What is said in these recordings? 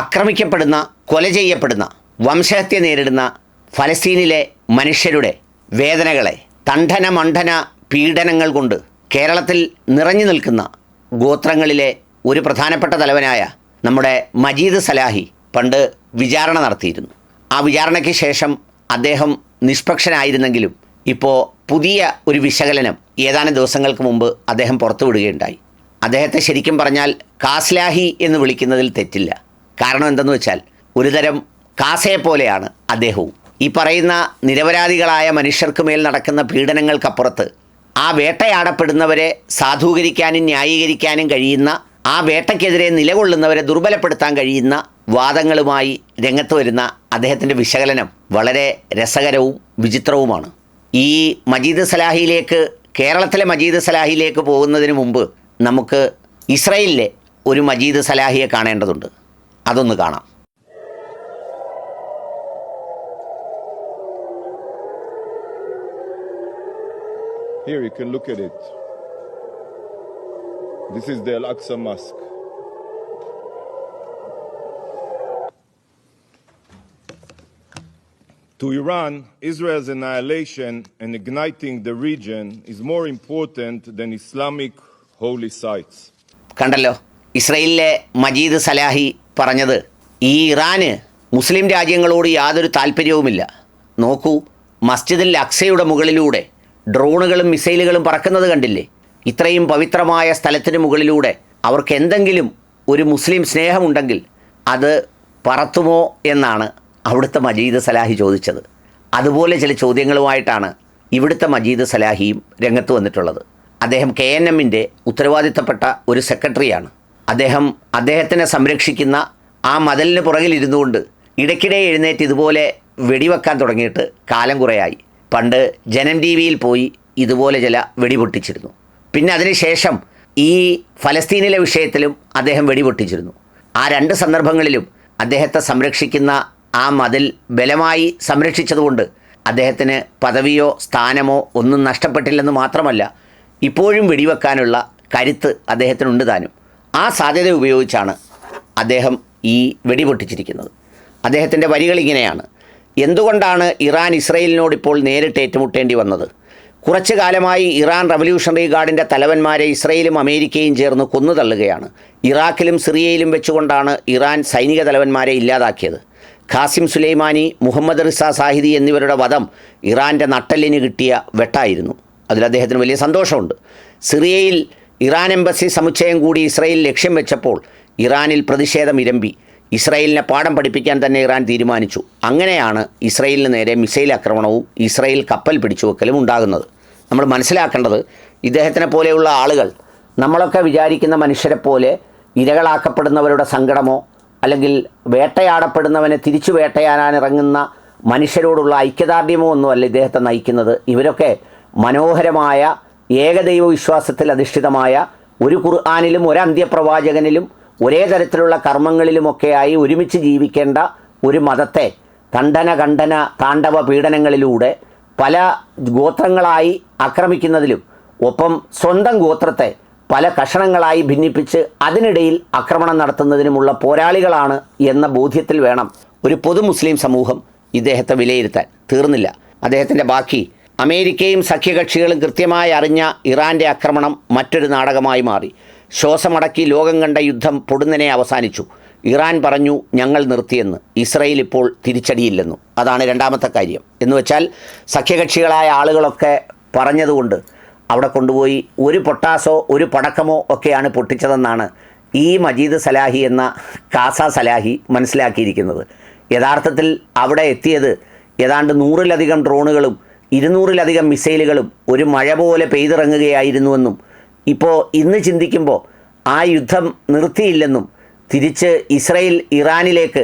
ആക്രമിക്കപ്പെടുന്ന കൊല ചെയ്യപ്പെടുന്ന വംശഹത്യ നേരിടുന്ന ഫലസ്തീനിലെ മനുഷ്യരുടെ വേദനകളെ തണ്ഠന മണ്ഠന പീഡനങ്ങൾ കൊണ്ട് കേരളത്തിൽ നിറഞ്ഞു നിൽക്കുന്ന ഗോത്രങ്ങളിലെ ഒരു പ്രധാനപ്പെട്ട തലവനായ നമ്മുടെ മജീദ് സലാഹി പണ്ട് വിചാരണ നടത്തിയിരുന്നു. ആ വിചാരണയ്ക്ക് ശേഷം അദ്ദേഹം നിഷ്പക്ഷനായിരുന്നെങ്കിലും ഇപ്പോൾ പുതിയ ഒരു വിശകലനം ഏതാനും ദിവസങ്ങൾക്ക് മുമ്പ് അദ്ദേഹം പുറത്തുവിടുകയുണ്ടായി. അദ്ദേഹത്തെ ശരിക്കും പറഞ്ഞാൽ കാസ്ലാഹി എന്ന് വിളിക്കുന്നതിൽ തെറ്റില്ല. കാരണം എന്തെന്ന് വെച്ചാൽ ഒരുതരം കാസയെ പോലെയാണ് അദ്ദേഹവും. ഈ പറയുന്ന നിരപരാധികളായ മനുഷ്യർക്ക് മേൽ നടക്കുന്ന പീഡനങ്ങൾക്കപ്പുറത്ത് ആ വേട്ടയാടപ്പെടുന്നവരെ സാധൂകരിക്കാനും ന്യായീകരിക്കാനും കഴിയുന്ന ആ വേട്ടയ്ക്കെതിരെ നിലകൊള്ളുന്നവരെ ദുർബലപ്പെടുത്താൻ കഴിയുന്ന വാദങ്ങളുമായി രംഗത്ത് വരുന്ന അദ്ദേഹത്തിന്റെ വിശകലനം വളരെ രസകരവും വിചിത്രവുമാണ്. ഈ മജീദ് സലാഹിയിലേക്ക് കേരളത്തിലെ മജീദ് സലാഹിയിലേക്ക് പോകുന്നതിന് മുമ്പ് നമുക്ക് ഇസ്രയേലിലെ ഒരു മജീദ് സലാഹിയെ കാണേണ്ടതുണ്ട്. അതൊന്ന് കാണാം Here you can look at it. This is the Al Aqsa Mosque. To Iran, Israel's annihilation and igniting the region is more important than Islamic holy sites. കണ്ടല്ലോ ഇസ്രയേലിലെ മജീദ് സലാഹി പറഞ്ഞത് ഈ ഇറാന് മുസ്ലിം രാജ്യങ്ങളോട് യാതൊരു താല്പര്യവുമില്ല. നോക്കൂ മസ്ജിദിൽ അക്സയുടെ മുകളിലൂടെ ഡ്രോണുകളും മിസൈലുകളും പറക്കുന്നത് കണ്ടില്ലേ? ഇത്രയും പവിത്രമായ സ്ഥലത്തിന് മുകളിലൂടെ അവർക്ക് എന്തെങ്കിലും ഒരു മുസ്ലിം സ്നേഹമുണ്ടെങ്കിൽ അത് പറത്തുമോ എന്നാണ് അവിടുത്തെ മജീദ് സലാഹി ചോദിച്ചത്. അതുപോലെ ചില ചോദ്യങ്ങളുമായിട്ടാണ് ഇവിടുത്തെ മജീദ് സലാഹിയും രംഗത്ത് വന്നിട്ടുള്ളത്. അദ്ദേഹം കെ എൻ എമ്മിന്റെ ഉത്തരവാദിത്തപ്പെട്ട ഒരു സെക്രട്ടറിയാണ്. അദ്ദേഹം അദ്ദേഹത്തിനെ സംരക്ഷിക്കുന്ന ആ മതിലിന് പുറകിലിരുന്നു കൊണ്ട് ഇടയ്ക്കിടെ എഴുന്നേറ്റ് ഇതുപോലെ വെടിവെക്കാൻ തുടങ്ങിയിട്ട് കാലം കുറയായി. പണ്ട് ജനം ടി വിയിൽ പോയി ഇതുപോലെ ചില വെടിപൊട്ടിച്ചിരുന്നു പിന്നെ അതിനുശേഷം ഈ ഫലസ്തീനിലെ വിഷയത്തിലും അദ്ദേഹം വെടിപൊട്ടിച്ചിരുന്നു ആ രണ്ട് സന്ദർഭങ്ങളിലും അദ്ദേഹത്തെ സംരക്ഷിക്കുന്ന ആ മതിൽ ബലമായി സംരക്ഷിച്ചതുകൊണ്ട് അദ്ദേഹത്തിന് പദവിയോ സ്ഥാനമോ ഒന്നും നഷ്ടപ്പെട്ടില്ലെന്ന് മാത്രമല്ല ഇപ്പോഴും വെടിവെക്കാനുള്ള കരുത്ത് അദ്ദേഹത്തിനുണ്ട് താനും. ആ സാധ്യത ഉപയോഗിച്ചാണ് അദ്ദേഹം ഈ വെടിപൊട്ടിച്ചിരിക്കുന്നത്. അദ്ദേഹത്തിന്റെ വരികൾ ഇങ്ങനെയാണ്. എന്തുകൊണ്ടാണ് ഇറാൻ ഇസ്രയേലിനോട് ഇപ്പോൾ നേരിട്ട് ഏറ്റുമുട്ടേണ്ടി വന്നത്? കുറച്ചു കാലമായി ഇറാൻ റവല്യൂഷണറി ഗാർഡിന്റെ തലവന്മാരെ ഇസ്രയേലും അമേരിക്കയും ചേർന്ന് കൊന്നു തള്ളുകയാണ്. ഇറാഖിലും സിറിയയിലും വെച്ചുകൊണ്ടാണ് ഇറാൻ സൈനിക തലവന്മാരെ ഇല്ലാതാക്കിയത്. Qasem Soleimani Mohammad Reza Zahedi എന്നിവരുടെ വധം ഇറാന്റെ നട്ടലിന് കിട്ടിയ വെട്ടായിരുന്നു. അതിൽ അദ്ദേഹത്തിന് വലിയ സന്തോഷമുണ്ട്. സിറിയയിൽ ഇറാൻ എംബസി സമുച്ചയം കൂടി ഇസ്രയേൽ ലക്ഷ്യം വെച്ചപ്പോൾ ഇറാനിൽ പ്രതിഷേധം ഇരമ്പി. ഇസ്രയേലിനെ പാഠം പഠിപ്പിക്കാൻ തന്നെ ഇറാൻ തീരുമാനിച്ചു. അങ്ങനെയാണ് ഇസ്രയേലിന് നേരെ മിസൈൽ ആക്രമണവും ഇസ്രയേൽ കപ്പൽ പിടിച്ചുവെക്കലും ഉണ്ടാകുന്നത്. നമ്മൾ മനസ്സിലാക്കേണ്ടത് ഇദ്ദേഹത്തിനെ പോലെയുള്ള ആളുകൾ നമ്മളൊക്കെ വിചാരിക്കുന്ന മനുഷ്യരെ പോലെ ഇരകളാക്കപ്പെടുന്നവരുടെ സങ്കടമോ അല്ലെങ്കിൽ വേട്ടയാടപ്പെടുന്നവനെ തിരിച്ചു വേട്ടയാടാൻ ഇറങ്ങുന്ന മനുഷ്യരോടുള്ള ഐക്യദാർഢ്യമോ ഒന്നുമല്ല ഇദ്ദേഹത്തെ നയിക്കുന്നത്. ഇവരൊക്കെ മനോഹരമായ ഏകദൈവ വിശ്വാസത്തിൽ അധിഷ്ഠിതമായ ഒരു ഖുർആാനിലും ഒരു അന്ത്യപ്രവാചകനിലും ഒരേ തരത്തിലുള്ള കർമ്മങ്ങളിലുമൊക്കെയായി ഒരുമിച്ച് ജീവിക്കേണ്ട ഒരു മതത്തെ തണ്ടന കണ്ടന താണ്ഡവ പീഡനങ്ങളിലൂടെ പല ഗോത്രങ്ങളായി ആക്രമിക്കുന്നതിലും ഒപ്പം സ്വന്തം ഗോത്രത്തെ പല കഷണങ്ങളായി ഭിന്നിപ്പിച്ച് അതിനിടയിൽ ആക്രമണം നടത്തുന്നതിനുമുള്ള പോരാളികളാണ് എന്ന ബോധ്യത്തിൽ വേണം ഒരു പൊതു മുസ്ലിം സമൂഹം ഇദ്ദേഹത്തെ വിലയിരുത്താൻ. തീർന്നില്ല. അദ്ദേഹത്തിന്റെ ബാക്കി അമേരിക്കയും സഖ്യകക്ഷികളും കൃത്യമായി അറിഞ്ഞ ഇറാന്റെ ആക്രമണം മറ്റൊരു നാടകമായി മാറി. ശ്വാസമടക്കി ലോകം കണ്ട യുദ്ധം പൊടുന്നനെ അവസാനിച്ചു. ഇറാൻ പറഞ്ഞു ഞങ്ങൾ നിർത്തിയെന്ന്. ഇസ്രയേൽ ഇപ്പോൾ തിരിച്ചടിയില്ലെന്നു. അതാണ് രണ്ടാമത്തെ കാര്യം. എന്ന് വെച്ചാൽ സഖ്യകക്ഷികളായ ആളുകളൊക്കെ പറഞ്ഞതുകൊണ്ട് അവിടെ കൊണ്ടുപോയി ഒരു പൊട്ടാസോ ഒരു പടക്കമോ ഒക്കെയാണ് പൊട്ടിച്ചതെന്നാണ് ഈ മജീദ് സലാഹി എന്ന കാസ സലാഹി മനസ്സിലാക്കിയിരിക്കുന്നത്. യഥാർത്ഥത്തിൽ അവിടെ എത്തിയത് ഏതാണ്ട് നൂറിലധികം ഡ്രോണുകളും ഇരുന്നൂറിലധികം മിസൈലുകളും ഒരു മഴ പോലെ പെയ്തിറങ്ങുകയായിരുന്നുവെന്നും ഇപ്പോൾ ഇന്ന് ചിന്തിക്കുമ്പോൾ ആ യുദ്ധം നിർത്തിയില്ലെന്നും തിരിച്ച് ഇസ്രയേൽ ഇറാനിലേക്ക്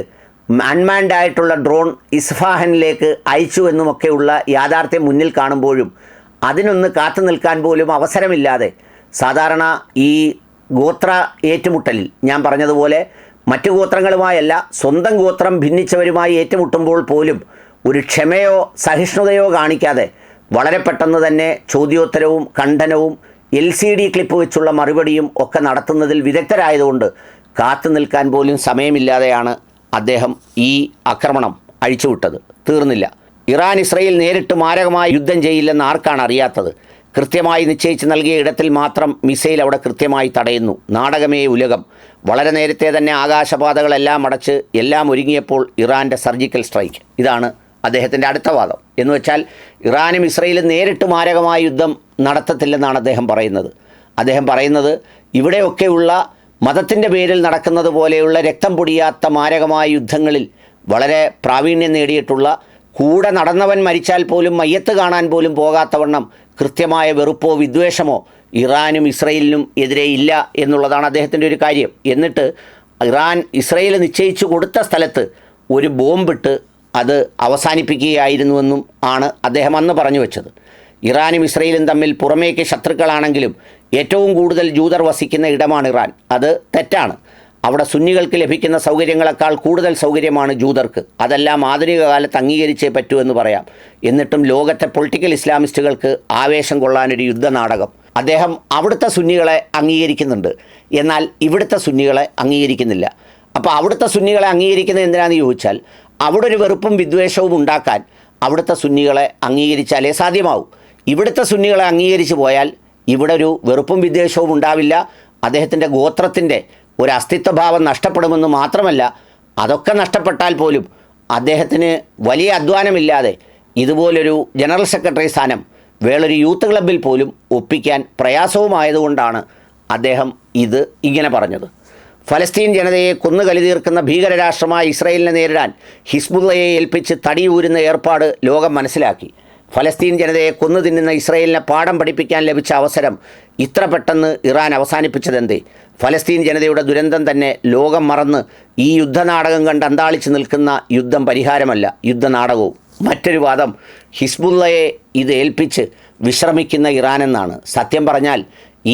അൺമാൻഡ് ആയിട്ടുള്ള ഡ്രോൺ ഇസ്ഫാഹനിലേക്ക് അയച്ചു എന്നുമൊക്കെയുള്ള യാഥാർത്ഥ്യം മുന്നിൽ കാണുമ്പോഴും അതിനൊന്ന് കാത്തു നിൽക്കാൻ പോലും അവസരമില്ലാതെ സാധാരണ ഈ ഗോത്ര ഏറ്റുമുട്ടലിൽ ഞാൻ പറഞ്ഞതുപോലെ മറ്റു ഗോത്രങ്ങളുമായല്ല സ്വന്തം ഗോത്രം ഭിന്നിച്ചവരുമായി ഏറ്റുമുട്ടുമ്പോൾ പോലും ഒരു ക്ഷമയോ സഹിഷ്ണുതയോ കാണിക്കാതെ വളരെ പെട്ടെന്ന് തന്നെ ചോദ്യോത്തരവും ഖണ്ഡനവും എൽ സി ഡി ക്ലിപ്പ് വെച്ചുള്ള മറുപടിയും ഒക്കെ നടത്തുന്നതിൽ വിദഗ്ധരായതുകൊണ്ട് കാത്തു നിൽക്കാൻ പോലും സമയമില്ലാതെയാണ് അദ്ദേഹം ഈ ആക്രമണം അഴിച്ചുവിട്ടത്. തീർന്നില്ല. ഇറാൻ ഇസ്രയേൽ നേരിട്ട് മാരകമായ യുദ്ധം ചെയ്യില്ലെന്ന് ആർക്കാണ് അറിയാത്തത്? കൃത്യമായി നിശ്ചയിച്ച് നൽകിയ ഇടത്തിൽ മാത്രം മിസൈൽ അവിടെ കൃത്യമായി തടയുന്നു. നാടകമേ ഉലകം. വളരെ നേരത്തെ തന്നെ ആകാശപാതകളെല്ലാം അടച്ച് എല്ലാം ഒരുങ്ങിയപ്പോൾ ഇറാന്റെ സർജിക്കൽ സ്ട്രൈക്ക്. ഇതാണ് അദ്ദേഹത്തിന്റെ അടുത്ത വാദം. എന്ന് വെച്ചാൽ ഇറാനും ഇസ്രയേലും നേരിട്ട് മാരകമായ യുദ്ധം നടത്തത്തില്ലെന്നാണ് അദ്ദേഹം പറയുന്നത്. അദ്ദേഹം പറയുന്നത് ഇവിടെയൊക്കെയുള്ള മതത്തിന്റെ പേരിൽ നടക്കുന്നത് പോലെയുള്ള രക്തം പൊടിയാത്ത മാരകമായ യുദ്ധങ്ങളിൽ വളരെ പ്രാവീണ്യം നേടിയിട്ടുള്ള കൂടെ നടന്നവൻ മരിച്ചാൽ പോലും മയ്യത്ത് കാണാൻ പോലും പോകാത്തവണ്ണം കൃത്യമായ വെറുപ്പോ വിദ്വേഷമോ ഇറാനും ഇസ്രയേലിനും എതിരെ ഇല്ല എന്നുള്ളതാണ് അദ്ദേഹത്തിന്റെ ഒരു കാര്യം. എന്നിട്ട് ഇറാൻ ഇസ്രയേൽ നിശ്ചയിച്ചു കൊടുത്ത സ്ഥലത്ത് ഒരു ബോംബിട്ട് അത് അവസാനിപ്പിക്കുകയായിരുന്നുവെന്നും ആണ് അദ്ദേഹം അന്ന് പറഞ്ഞു വെച്ചത്. ഇറാനും ഇസ്രയേലും തമ്മിൽ പുറമേക്ക് ശത്രുക്കളാണെങ്കിലും ഏറ്റവും കൂടുതൽ ജൂതർ വസിക്കുന്ന ഇടമാണ് ഇറാൻ. അത് തെറ്റാണ്. അവിടെ സുന്നികൾക്ക് ലഭിക്കുന്ന സൗകര്യങ്ങളെക്കാൾ കൂടുതൽ സൗകര്യമാണ് ജൂതർക്ക്. അതെല്ലാം ആധുനിക കാലത്ത് അംഗീകരിച്ചേ പറ്റൂ എന്ന് പറയാം. എന്നിട്ടും ലോകത്തെ പൊളിറ്റിക്കൽ ഇസ്ലാമിസ്റ്റുകൾക്ക് ആവേശം കൊള്ളാനൊരു യുദ്ധനാടകം. അദ്ദേഹം അവിടുത്തെ സുന്നികളെ അംഗീകരിക്കുന്നുണ്ട്. എന്നാൽ ഇവിടുത്തെ സുന്നികളെ അംഗീകരിക്കുന്നില്ല. അപ്പോൾ അവിടുത്തെ സുന്നികളെ അംഗീകരിക്കുന്നത് എന്തിനാണെന്ന് ചോദിച്ചാൽ അവിടെ ഒരു വെറുപ്പും വിദ്വേഷവും ഉണ്ടാക്കാൻ അവിടുത്തെ സുന്നികളെ അംഗീകരിച്ചാലേ സാധ്യമാവൂ. ഇവിടുത്തെ സുന്നികളെ അംഗീകരിച്ചു പോയാൽ ഇവിടെ ഒരു വെറുപ്പും വിദ്വേഷവും ഉണ്ടാവില്ല. അദ്ദേഹത്തിന്റെ ഗോത്രത്തിന്റെ ഒരു അസ്തിത്വഭാവം നഷ്ടപ്പെടുമെന്ന് മാത്രമല്ല അതൊക്കെ നഷ്ടപ്പെട്ടാൽ പോലും അദ്ദേഹത്തിന് വലിയ അധ്വാനമില്ലാതെ ഇതുപോലൊരു ജനറൽ സെക്രട്ടറി സ്ഥാനം വേളൊരു യൂത്ത് ക്ലബിൽ പോലും ഒപ്പിക്കാൻ പ്രയാസവുമായതുകൊണ്ടാണ് അദ്ദേഹം ഇത് ഇങ്ങനെ പറഞ്ഞത്. ഫലസ്തീൻ ജനതയെ കൊന്നുകലി തീർക്കുന്ന ഭീകരരാഷ്ട്രമായ ഇസ്രയേലിനെ നേരിടാൻ ഹിസ്ബുള്ളയെ ഏൽപ്പിച്ച് തടിയൂരുന്ന ഏർപ്പാട് ലോകം മനസ്സിലാക്കി. ഫലസ്തീൻ ജനതയെ കൊന്നു തിന്നുന്ന ഇസ്രയേലിനെ പാഠം പഠിപ്പിക്കാൻ ലഭിച്ച അവസരം ഇത്ര പെട്ടെന്ന് ഇറാൻ അവസാനിപ്പിച്ചതെന്തേ? ഫലസ്തീൻ ജനതയുടെ ദുരന്തം തന്നെ ലോകം മറന്ന് ഈ യുദ്ധനാടകം കണ്ട് അന്താളിച്ചു നിൽക്കുന്ന യുദ്ധം പരിഹാരമല്ല യുദ്ധനാടകവും. മറ്റൊരു വാദം ഹിസ്ബുള്ളയെ ഇത് ഏൽപ്പിച്ച് വിശ്രമിക്കുന്ന ഇറാൻ എന്നാണ് സത്യം പറഞ്ഞാൽ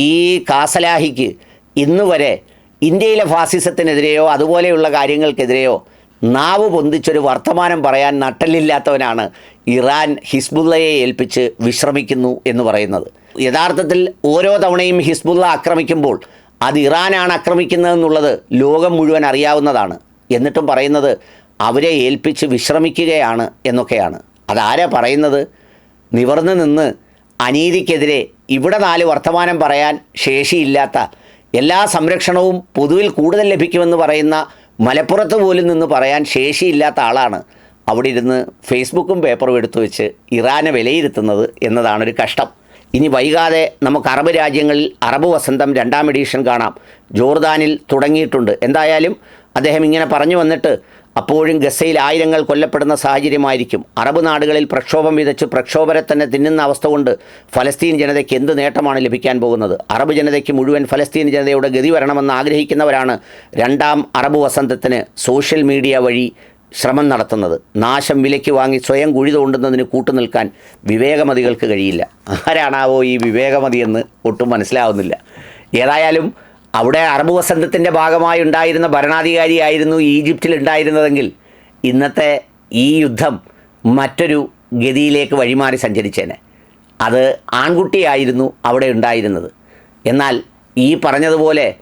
ഈ കാസലാഹിക്ക് ഇന്ന് വരെ ഇന്ത്യയിലെ ഫാസിസത്തിനെതിരെയോ അതുപോലെയുള്ള കാര്യങ്ങൾക്കെതിരെയോ നാവ് പൊന്തിച്ചൊരു വർത്തമാനം പറയാൻ നട്ടലില്ലാത്തവനാണ് ഇറാൻ ഹിസ്ബുള്ളയെ ഏൽപ്പിച്ച് വിശ്രമിക്കുന്നു എന്ന് പറയുന്നത്. യഥാർത്ഥത്തിൽ ഓരോ തവണയും ഹിസ്ബുള്ള ആക്രമിക്കുമ്പോൾ അത് ഇറാനാണ് ആക്രമിക്കുന്നതെന്നുള്ളത് ലോകം മുഴുവൻ അറിയാവുന്നതാണ്. എന്നിട്ടും പറയുന്നത് അവരെ ഏൽപ്പിച്ച് വിശ്രമിക്കുകയാണ് എന്നൊക്കെയാണ്. അതാരാ പറയുന്നത്? നിവർന്നു നിന്ന് അനീതിക്കെതിരെ ഇവിടെ നാല് വർത്തമാനം പറയാൻ ശേഷിയില്ലാത്ത എല്ലാ സംരക്ഷണവും പൊതുവിൽ കൂടുതൽ ലഭിക്കുമെന്ന് പറയുന്ന മലപ്പുറത്ത് പോലും നിന്ന് പറയാൻ ശേഷിയില്ലാത്ത ആളാണ് അവിടെ ഇരുന്ന് ഫേസ്ബുക്കും പേപ്പറും എടുത്തു വെച്ച് ഇറാനെ വിലയിരുത്തുന്നത് എന്നതാണൊരു കഷ്ടം. ഇനി വൈകാതെ നമുക്ക് അറബ് രാജ്യങ്ങളിൽ അറബ് വസന്തം രണ്ടാം എഡീഷൻ കാണാം. ജോർദാനിൽ തുടങ്ങിയിട്ടുണ്ട്. എന്തായാലും അദ്ദേഹം ഇങ്ങനെ പറഞ്ഞു വന്നിട്ട് അപ്പോഴും ഗസയിൽ ആയിരങ്ങൾ കൊല്ലപ്പെടുന്ന സാഹചര്യമായിരിക്കും. അറബ് നാടുകളിൽ പ്രക്ഷോഭം വിതച്ച് പ്രക്ഷോഭരെ തന്നെ തിന്നുന്ന അവസ്ഥ കൊണ്ട് ഫലസ്തീൻ ജനതയ്ക്ക് എന്ത് നേട്ടമാണ് ലഭിക്കാൻ പോകുന്നത്? അറബ് ജനതയ്ക്ക് മുഴുവൻ ഫലസ്തീൻ ജനതയുടെ ഗതി വരണമെന്ന് ആഗ്രഹിക്കുന്നവരാണ് രണ്ടാം അറബ് വസന്തത്തിന് സോഷ്യൽ മീഡിയ വഴി ശ്രമം നടത്തുന്നത്. നാശം വിലയ്ക്ക് വാങ്ങി സ്വയം കുഴി തോണ്ടുന്നതിന് കൂട്ടുനിൽക്കാൻ വിവേകമതികൾക്ക് കഴിയില്ല. ആരാണാവോ ഈ വിവേകമതി എന്ന് ഒട്ടും മനസ്സിലാവുന്നില്ല. ഏതായാലും അവിടെ അറബ് വസന്തത്തിന്റെ ഭാഗമായി ഉണ്ടായിരുന്ന ഭരണാധികാരിയായിരുന്നു ഈജിപ്തിൽ ഉണ്ടായിരുന്നതെങ്കിൽ ഇന്നത്തെ ഈ യുദ്ധം മറ്റൊരു ഗതിയിലേക്ക് വഴിമാറി സഞ്ചരിച്ചേനെ. അത് ആൺകുട്ടിയായിരുന്നു അവിടെ ഉണ്ടായിരുന്നത്. എന്നാൽ ഈ പറഞ്ഞതുപോലെ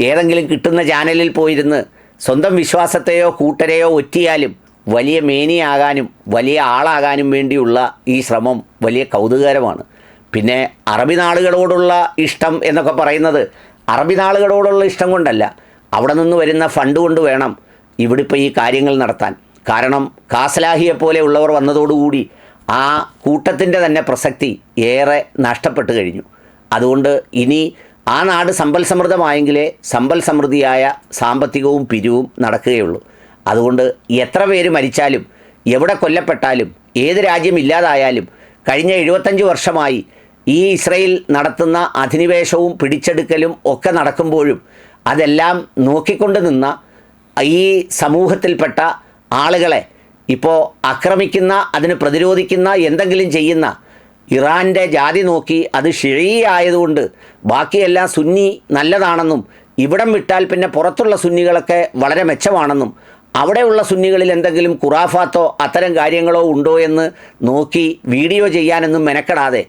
ഏതെങ്കിലും കിട്ടുന്ന ചാനലിൽ പോയിരുന്ന് സ്വന്തം വിശ്വാസത്തെയോ കൂട്ടരെയോ ഒറ്റിയാലും വലിയ മേനിയാകാനും വലിയ ആളാകാനും വേണ്ടിയുള്ള ഈ ശ്രമം വലിയ കൗതുകകരമാണ്. പിന്നെ അറബി നാടുകളോടുള്ള ഇഷ്ടം എന്നൊക്കെ പറയുന്നത് അറബി നാളുകളോടുള്ള ഇഷ്ടം കൊണ്ടല്ല. അവിടെ നിന്ന് വരുന്ന ഫണ്ട് കൊണ്ട് വേണം ഇവിടെ ഇപ്പോൾ ഈ കാര്യങ്ങൾ നടത്താൻ. കാരണം കാസലാഹിയെ പോലെയുള്ളവർ വന്നതോടുകൂടി ആ കൂട്ടത്തിന്റെ തന്നെ പ്രസക്തി ഏറെ നഷ്ടപ്പെട്ടു കഴിഞ്ഞു. അതുകൊണ്ട് ഇനി ആ നാട് സമ്പൽ സമൃദ്ധമായെങ്കിലേ സമ്പൽ സമൃദ്ധിയായ സാമ്പത്തികവും പിരിവും നടക്കുകയുള്ളൂ. അതുകൊണ്ട് എത്ര പേര് മരിച്ചാലും എവിടെ കൊല്ലപ്പെട്ടാലും ഏത് രാജ്യം ഇല്ലാതായാലും കഴിഞ്ഞ എഴുപത്തഞ്ച് വർഷമായി ഈ ഇസ്രയേൽ നടത്തുന്ന അധിനിവേശവും പിടിച്ചെടുക്കലും ഒക്കെ നടക്കുമ്പോഴും അതെല്ലാം നോക്കിക്കൊണ്ട് നിന്ന ഈ സമൂഹത്തിൽപ്പെട്ട ആളുകളെ ഇപ്പോൾ ആക്രമിക്കുന്ന അതിന് പ്രതിരോധിക്കുന്ന എന്തെങ്കിലും ചെയ്യുന്ന ഇറാന്റെ ജാതി നോക്കി അത് ഷിഴി ആയതുകൊണ്ട് ബാക്കിയെല്ലാം സുന്നി നല്ലതാണെന്നും ഇവിടം വിട്ടാൽ പിന്നെ പുറത്തുള്ള സുന്നികളൊക്കെ വളരെ മെച്ചമാണെന്നും അവിടെയുള്ള സുന്നികളിൽ എന്തെങ്കിലും കുറാഫാത്തോ അത്തരം കാര്യങ്ങളോ ഉണ്ടോ എന്ന് നോക്കി വീഡിയോ ചെയ്യാനൊന്നും മെനക്കെടാതെ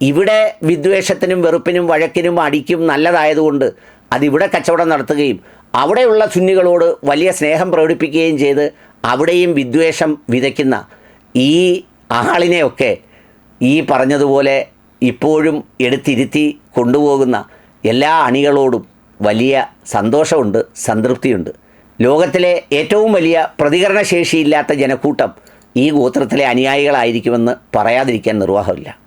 ഇവിടെ വിദ്വേഷത്തിനും വെറുപ്പിനും വഴക്കിനും അടിക്കും നല്ലതായതുകൊണ്ട് അതിവിടെ കച്ചവടം നടത്തുകയും അവിടെയുള്ള സുന്നികളോട് വലിയ സ്നേഹം പ്രകടിപ്പിക്കുകയും ചെയ്ത് അവിടെയും വിദ്വേഷം വിതയ്ക്കുന്ന ഈ ആളിനെയൊക്കെ ഈ പറഞ്ഞതുപോലെ ഇപ്പോഴും എടുത്തിരുത്തി കൊണ്ടുപോകുന്ന എല്ലാ അണികളോടും വലിയ സന്തോഷമുണ്ട് സംതൃപ്തിയുണ്ട്. ലോകത്തിലെ ഏറ്റവും വലിയ പ്രതികരണശേഷിയില്ലാത്ത ജനക്കൂട്ടം ഈ ഗോത്രത്തിലെ അനുയായികളായിരിക്കുമെന്ന് പറയാതിരിക്കാൻ നിർവാഹമില്ല.